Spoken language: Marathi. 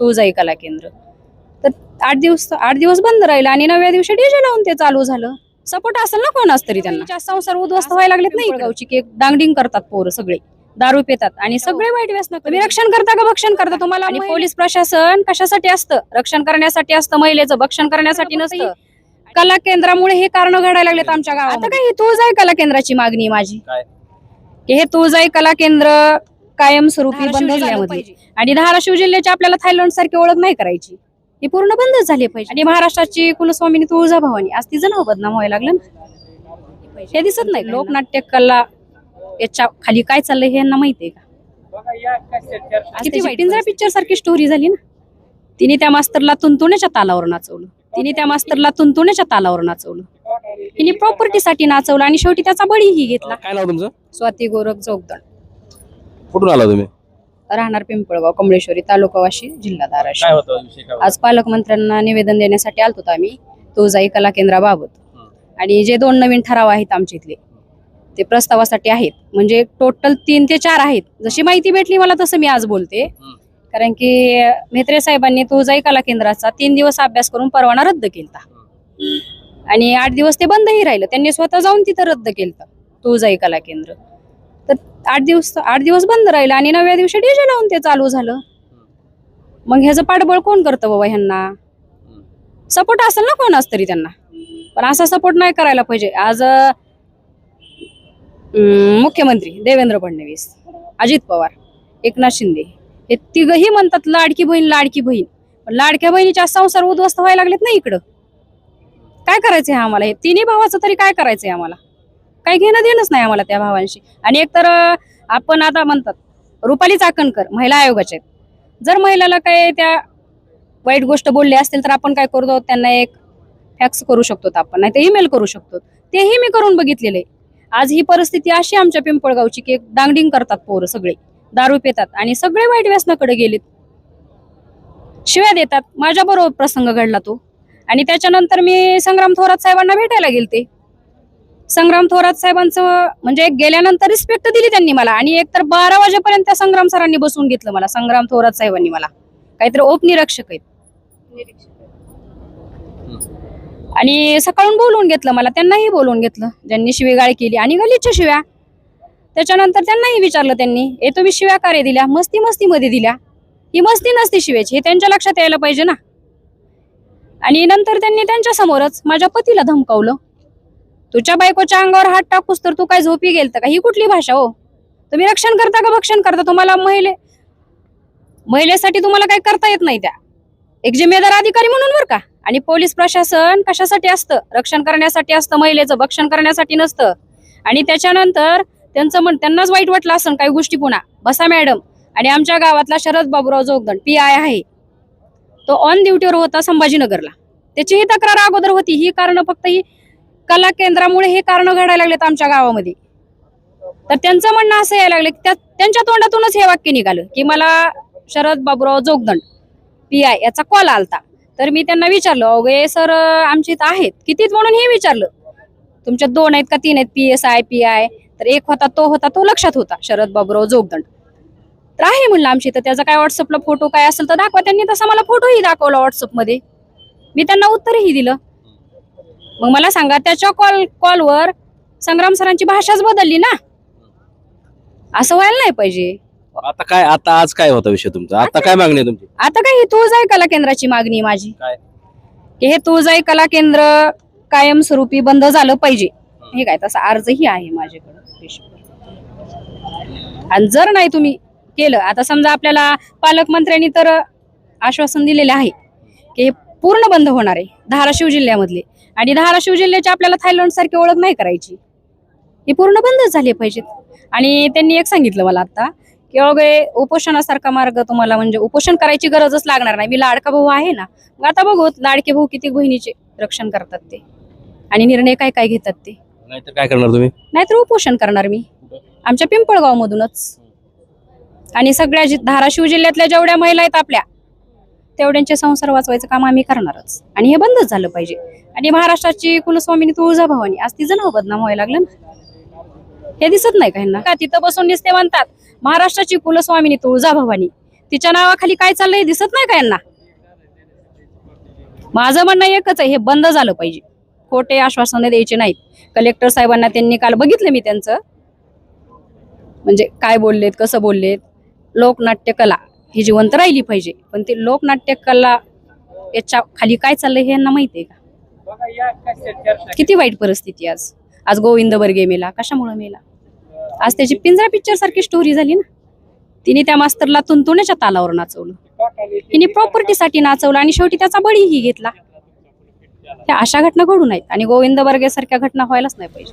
तुळजाई कला केंद्र. तर आठ दिवस आठ दिवस बंद राहिलं आणि नव्या दिवशी डीजे लावून ते चालू झालं. सपोर्ट असेल ना कोणाच तरी त्यांना? संसार उद्ध्वस्त व्हायला लागलेत नाही गावची की डांगडिंग करतात पोरं सगळे. दारू पितात आणि सगळे वाईट व्यसन तुम्ही रक्षण करता का भक्षण करता? तुम्हाला आणि पोलीस प्रशासन कशासाठी असतं? रक्षण करण्यासाठी असतं महिलेचं भक्षण करण्यासाठी नसतं. कला केंद्रामुळे हे कारण घडायला लागलेत आमच्या गावात आता काय ही तुळजाई कला केंद्राची मागणी माझी? हे तुळजाई कला केंद्र कायमस्वरूपी बंद जिल्ह्यामध्ये आणि धाराशिव जिल्ह्याची आपल्याला थायलंड सारखी ओळख नाही करायची. ही पूर्ण बंदच झाली पाहिजे. आणि महाराष्ट्राची कुलस्वामिनी तुळजाभवानी आज तिचं नाव बदनाम व्हायला लागलं ना. हे दिसत नाही लोकनाट्य कला याच्या खाली काय चाललंय हे यांना माहितीये का? पिंजरा पिक्चर सारखी स्टोरी झाली ना. तिने त्या मास्तरला तुंतुण्याच्या तालावर नाचवलं. तिने त्या मास्तरला तुंतुण्याच्या तालावर नाचवलं. तिने प्रॉपर्टीसाठी नाचवलं आणि शेवटी त्याचा बळीही घेतला. काय नाव तुमचं? स्वाती गोरख जोगदण कुठून आला तुम्ही? राहणार पिंपळगाव कमळेश्वरी तालुका वाशी जिल्हा काय धाराशिव होतं विषय काय होता? आज पालकमंत्र्यांना निवेदन देण्यासाठी आलतो आम्ही तुळजाई कला केंद्राबाबत. हं. आणि जे दोन नवीन ठराव आहेत आमच्या इथले ते प्रस्तावासाठी आहेत. म्हणजे टोटल तीन ते चार आहेत. जशी माहिती भेटली मला तसं मी आज बोलते. हं. कारण की मेत्रे साहेबांनी तुळजाई कला केंद्राचा तीन दिवस अभ्यास करून परवाना रद्द केलता. आणि आठ दिवस ते बंदही राहिलं. त्यांनी स्वतः जाऊन तिथं रद्द केलं तुळजाई कला केंद्र. तर आठ दिवस आठ दिवस बंद राहिलं आणि नव्या दिवशी डीजे लावून ते चालू झालं. मग ह्याचं पाठबळ कोण करतं बाबा ह्यांना? सपोर्ट असेल ना कोणाच तरी त्यांना? पण असा सपोर्ट नाही करायला पाहिजे. आज मुख्यमंत्री देवेंद्र फडणवीस अजित पवार एकनाथ शिंदे हे तिघही म्हणतात लाडकी बहीण लाडकी बहीण. पण लाडक्या बहिणीच्या संसार उद्ध्वस्त व्हायला लागलेत ना इकडं. काय करायचंय आम्हाला? हे तिन्ही भावाचं तरी काय करायचंय आम्हाला? काही घेणं देणंच नाही आम्हाला त्या भावांशी. आणि एकतर आपण आता म्हणतात रुपाली चाकणकर महिला आयोगाचे. आहेत जर महिलाला काय त्या वाईट गोष्ट बोलली असतील तर आपण काय करतो? त्यांना एक फॅक्स करू शकतो आपण नाही तर ईमेल करू शकतो. तेही मी करून बघितलेले. आज ही परिस्थिती अशी आमच्या पिंपळगावची की डांगडिंग करतात पोरं सगळे. दारू पितात आणि सगळे वाईट व्यसनाकडे गेलेत. शिव्या देतात. माझ्याबरोबर प्रसंग घडला तो. आणि त्याच्यानंतर मी संग्राम थोरात साहेबांना भेटायला गेलते. संग्राम थोरात साहेबांचं म्हणजे गेल्यानंतर रिस्पेक्ट दिली त्यांनी मला. आणि एकतर बारा वाजेपर्यंत त्या संग्राम सरांनी बसवून घेतलं मला संग्राम थोरात साहेबांनी मला. काहीतरी उपनिरीक्षक आहेत. आणि सकाळून बोलवून घेतलं मला त्यांनाही बोलवून घेतलं. ज्यांनी शिवीगाळ केली आणि गलीच्या शिव्या. त्याच्यानंतर त्यांनाही विचारलं त्यांनी हे तुम्ही शिव्या कार्य दिल्या? मस्ती मस्ती मध्ये दिल्या. ही मस्ती नसती शिव्याची हे त्यांच्या लक्षात यायला पाहिजे ना. आणि नंतर त्यांनी त्यांच्या समोरच माझ्या पतीला धमकावलं. तुझ्या बायकोच्या अंगावर हात टाकूस तर तू काय झोपी गेल का? ही कुठली भाषा हो? तुम्ही रक्षण करता का भक्षण करता? तुम्हाला महिले महिलेसाठी तुम्हाला काही करता येत नाही त्या. एक जिम्मेदार अधिकारी म्हणून बरं का? आणि पोलीस प्रशासन कशासाठी असतं? रक्षण करण्यासाठी असतं महिलेचं भक्षण करण्यासाठी नसतं. आणि त्याच्यानंतर त्यांचं म्हण त्यांनाच वाईट वाटलं असं काही गोष्टी पुन्हा. बसा मॅडम. आणि आमच्या गावातला शरद बाबूराव जोगदंड पी आय आहे. तो ऑन ड्युटीवर होता संभाजीनगरला. त्याची ही तक्रार अगोदर होती. ही कारण फक्त ही कला केंद्रामुळे हे कारण घडायला लागलेत आमच्या गावामध्ये. तर त्यांचं म्हणणं असं यायला लागलं की त्या- त्यांच्या तोंडातूनच हे वाक्य निघालं की मला शरद बाबूराव जोगदंड पी आय याचा कॉल आलता. तर मी त्यांना विचारलं अवघे सर आमच्या इथं आहेत. कितीत? म्हणून हे विचारलं. तुमच्या दोन आहेत का? तीन आहेत? P S I P I तर एक होता तो होता तो लक्षात होता शरद बाबूराव जोगदंड. तर आहे म्हणलं आमच्या इथं त्याचा काय व्हॉट्सअपला फोटो काय असेल तर दाखवा. त्यांनी तसा मला फोटोही दाखवला व्हॉट्सअपमध्ये मी त्यांना उत्तरही दिलं. मग मला सांगा त्याच्या कॉल कॉलवर संग्राम सरांची भाषाच बदलली ना? असं व्हायला नाही पाहिजे. आता काय आता आज काय होता विषय तुमचा? आता काय? मागणी आहे तुमची? आता काय ही तुळजाई कला केंद्राची मागणी आहे माझी. काय? की हे तुळजाई कला केंद्र कायमस्वरूपी बंद झालं पाहिजे. हे. काय तसा अर्जही आहे माझ्याकडे आणि जर नाही तुम्ही केलं आता समजा आपल्याला पालकमंत्र्यांनी तर आश्वासन दिलेले आहे की हे पूर्ण बंद होणार आहे धाराशिव जिल्ह्यामधले. आणि धाराशिव जिल्ह्याची आपल्याला थायलंड सारखी ओळख नाही करायची. ही पूर्ण बंदच झाली पाहिजेत. आणि त्यांनी एक सांगितलं मला आता की अगे उपोषणासारखा मार्ग तुम्हाला म्हणजे उपोषण करायची गरजच लागणार नाही. मी लाडका भाऊ आहे ना मग आता बघू लाडके भाऊ किती बहिणीचे रक्षण करतात ते. आणि निर्णय काय काय घेतात ते. नाहीतर काय करणार तुम्ही? नाहीतर उपोषण करणार मी. आमच्या पिंपळगाव मधूनच आणि सगळ्या जि- धाराशिव जिल्ह्यातल्या जेवढ्या महिला आहेत आपल्या तेवढ्यांचे संसार वाचवायचं काम आम्ही करणारच. आणि हे बंदच झालं पाहिजे. आणि महाराष्ट्राची कुलस्वामिनी तुळजाभवानी आज तिचं नाव बदनाम व्हायला लागलं ना. हे दिसत नाही का ह्यांना? का तिथं बसून दिसते म्हणतात महाराष्ट्राची कुलस्वामिनी तुळजाभवानी तिच्या नावाखाली काय चाललंय दिसत नाही का यांना माझं म्हणणं एकच आहे हे बंद झालं पाहिजे. खोटे आश्वासनं द्यायचे नाहीत. कलेक्टर साहेबांना त्यांनी काल बघितलं मी त्यांचं. म्हणजे काय बोललेत कसं बोललेत. लोकनाट्य कला ही जिवंत राहिली पाहिजे. पण ते लोकनाट्य कला याच्या खाली काय चाललंय हे यांना माहिती आहे का किती वाईट परिस्थिती आज. आज गोविंद बर्गे मेला कशामुळे मेला? आज त्याची पिंजरा पिक्चर सारखी स्टोरी झाली ना. तिने त्या मास्तरला तुंतुण्याच्या तालावर नाचवलं. तिने प्रॉपर्टीसाठी नाचवलं आणि शेवटी त्याचा बळीही घेतला. त्या अशा घटना घडू नयेत आणि गोविंद बर्गे सारख्या घटना व्हायलाच नाही पाहिजे.